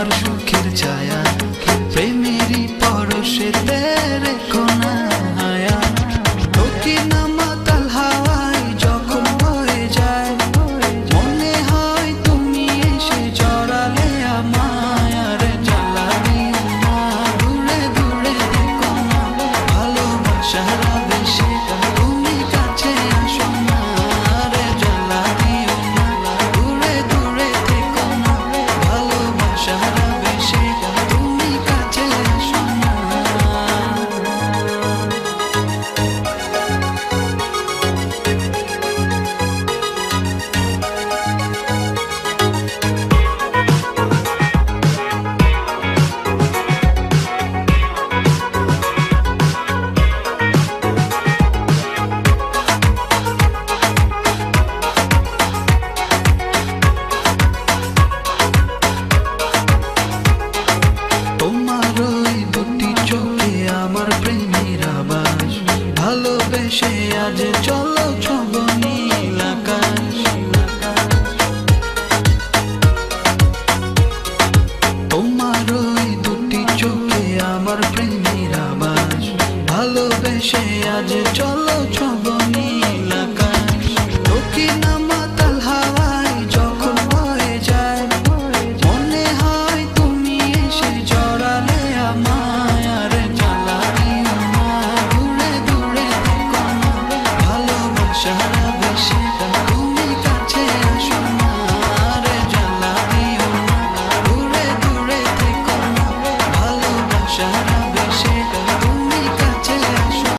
আমার সুখের ছায়া প্রেমেরই পরশে তেরে ভালোবেসে আজ চলো ছব নীল তোমার ওই দুটি চোখে আমার প্রেমের আবাস ভালোবেসে আজ চলো